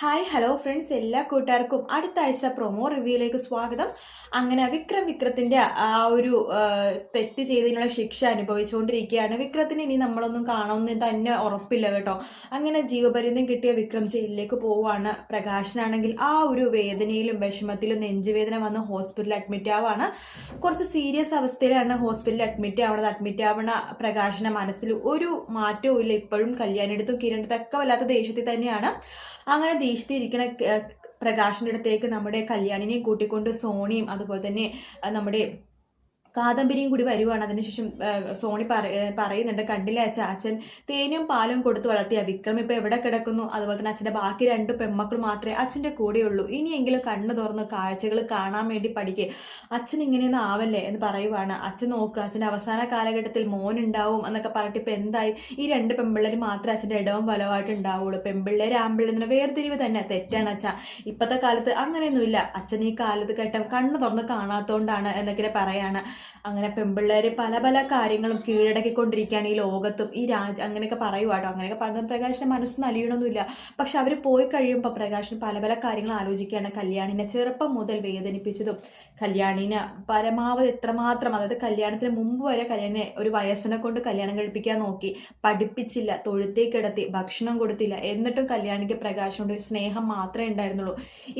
Hi hello friends എല്ലാ കൂട്ടുകാർക്കും അടുത്ത ആഴ്ച പ്രൊമോ റിവ്യൂയിലേക്ക് സ്വാഗതം. അങ്ങനെ വിക്രം വിക്രത്തിന്റെ ആ ഒരു തെറ്റ് ചെയ്തതിനുള്ള ശിക്ഷ അനുഭവിച്ചുകൊണ്ടിരിക്കുകയാണ്. വിക്രത്തിന് ഇനി നമ്മളൊന്നും കാണുമെന്ന് തന്നെ ഉറപ്പില്ല കേട്ടോ. അങ്ങനെ ജീവപര്യന്തം കിട്ടിയ വിക്രം ജയിലിലേക്ക് പോവുകയാണ്. പ്രകാശനാണെങ്കിൽ ആ ഒരു വേദനയിലും വിഷമത്തിലും നെഞ്ചുവേദന വന്ന് ഹോസ്പിറ്റലിൽ അഡ്മിറ്റ് ആവാണ്. കുറച്ച് സീരിയസ് അവസ്ഥയിലാണ് ഹോസ്പിറ്റലിൽ അഡ്മിറ്റ് ആവണത്. അഡ്മിറ്റ് ആവണ പ്രകാശന മനസ്സിൽ ഒരു മാറ്റവും ഇല്ല ഇപ്പോഴും കല്യാണിടത്തും കിരണിടത്തൊക്കെ വല്ലാത്ത ദേഷ്യത്തിൽ തന്നെയാണ്. അങ്ങനെ ഇരിക്കണ പ്രകാശിന്റെ അടുത്തേക്ക് നമ്മുടെ കല്യാണിനെയും കൂട്ടിക്കൊണ്ട് സോണിയും അതുപോലെ തന്നെ നമ്മുടെ കാദംബരിയും കൂടി വരുവാണ്. അതിനുശേഷം സോണി പറയുന്നുണ്ട് കണ്ടില്ലേ അച്ഛൻ തേനും പാലും കൊടുത്തു വളർത്തിയ വിക്രം ഇപ്പം എവിടെ കിടക്കുന്നു? അതുപോലെ തന്നെ അച്ഛന്റെ ബാക്കി രണ്ട് പെൺമക്കൾ മാത്രമേ അച്ഛന്റെ കൂടെയുള്ളൂ ഇനിയെങ്കിലും കണ്ണു തുറന്ന് കാഴ്ചകൾ കാണാൻ വേണ്ടി പഠിക്കുക അച്ഛൻ ഇങ്ങനെയൊന്നും ആവല്ലേ? എന്ന് പറയുവാണ്. അച്ഛൻ നോക്കുക അച്ഛന്റെ അവസാന കാലഘട്ടത്തിൽ മോൻ ഉണ്ടാവും എന്നൊക്കെ പറഞ്ഞിട്ട് ഇപ്പം എന്തായി? ഈ രണ്ട് പെൺപിള്ളേർ മാത്രമേ അച്ഛന്റെ ഇടവും ഫലമായിട്ട് ഉണ്ടാവുള്ളൂ. പെൺപിള്ളേർ ആൺപിള്ളേർ വേർതിരിവ് തന്നെ തെറ്റാണ് അച്ഛാ. ഇപ്പോഴത്തെ കാലത്ത് അങ്ങനെയൊന്നുമില്ല. അച്ഛൻ ഈ കാലത്ത് കേട്ട കണ്ണു തുറന്ന് കാണാത്തതുകൊണ്ടാണ് എന്നൊക്കെ പറയാണ്. അങ്ങനെ പെൺപിള്ളേർ പല പല കാര്യങ്ങളും കീഴടക്കിക്കൊണ്ടിരിക്കുകയാണ് ഈ ലോകത്തും. ഈ രാജ അങ്ങനെയൊക്കെ പറയുവാട്ടോ അങ്ങനെയൊക്കെ പറഞ്ഞ പ്രകാശിന് മനസ്സ് നലിയണമെന്നില്ല പക്ഷെ അവർ പോയി കഴിയുമ്പോൾ പ്രകാശിന് പല പല കാര്യങ്ങൾ ആലോചിക്കുകയാണ്. കല്യാണിനെ ചെറുപ്പം മുതൽ വേദനിപ്പിച്ചതും കല്യാണിനെ പരമാവധി എത്രമാത്രം അതായത് കല്യാണത്തിന് മുമ്പ് വരെ കല്യാണിനെ ഒരു വയസ്സിനെ കൊണ്ട് കല്യാണം കഴിപ്പിക്കാൻ നോക്കി പഠിപ്പിച്ചില്ല തൊഴുത്തേ കിടത്തി ഭക്ഷണം കൊടുത്തില്ല എന്നിട്ടും കല്യാണിക്ക് പ്രകാശിനോട് ഒരു സ്നേഹം മാത്രമേ ഉണ്ടായിരുന്നുള്ളൂ.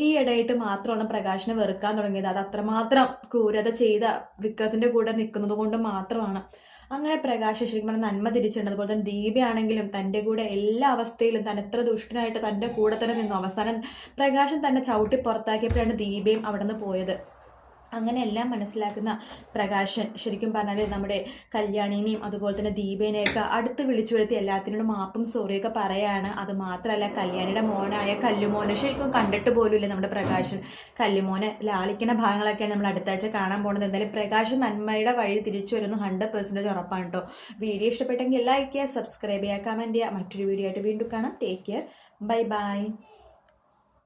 ഈ ഇടയിട്ട് മാത്രമാണ് പ്രകാശിനെ വെറുക്കാൻ തുടങ്ങിയത്. അത് അത്രമാത്രം ക്രൂരത ചെയ്ത വിക്രത്തിന്റെ കൂടെ നിൽക്കുന്നത് കൊണ്ട് മാത്രമാണ്. അങ്ങനെ പ്രകാശ് ശരിക്കും പറഞ്ഞാൽ നന്മ തിരിച്ചിട്ടുണ്ട് അതുപോലെ തന്നെ ദീപയാണെങ്കിലും തന്റെ കൂടെ എല്ലാ അവസ്ഥയിലും തന്നെ എത്ര ദുഷ്ടനായിട്ട് തന്റെ കൂടെ തന്നെ നിന്നു. അവസാനം പ്രകാശം തന്നെ ചവിട്ടി പുറത്താക്കിയപ്പോഴാണ് ദീപയും അവിടെ നിന്ന് പോയത്. അങ്ങനെ എല്ലാം മനസ്സിലാക്കുന്ന പ്രകാശൻ ശരിക്കും പറഞ്ഞാൽ നമ്മുടെ കല്യാണിനെയും അതുപോലെ തന്നെ ദീപേനെയൊക്കെ അടുത്ത് വിളിച്ചു വരുത്തി എല്ലാത്തിനോടും മാപ്പും സോറിയൊക്കെ പറയാണ്. അത് മാത്രമല്ല കല്യാണിയുടെ മോനായ കല്ലുമോനെ ശരിക്കും കണ്ടിട്ട് പോലുമില്ല നമ്മുടെ പ്രകാശൻ. കല്ലുമോനെ ലാളിക്കുന്ന ഭാഗങ്ങളൊക്കെയാണ് നമ്മൾ അടുത്ത ആഴ്ച കാണാൻ പോകുന്നത്. എന്തായാലും പ്രകാശൻ നന്മയുടെ വഴി തിരിച്ചു വരുന്നു ഹൺഡ്രഡ് പെർസെന്റേജ് ഉറപ്പാണ് കേട്ടോ. വീഡിയോ ഇഷ്ടപ്പെട്ടെങ്കിൽ ലൈക്ക് ചെയ്യുക സബ്സ്ക്രൈബ് ചെയ്യുക കമന്റ് ചെയ്യുക. മറ്റൊരു വീഡിയോ ആയിട്ട് വീണ്ടും കാണാം. Take care bye bye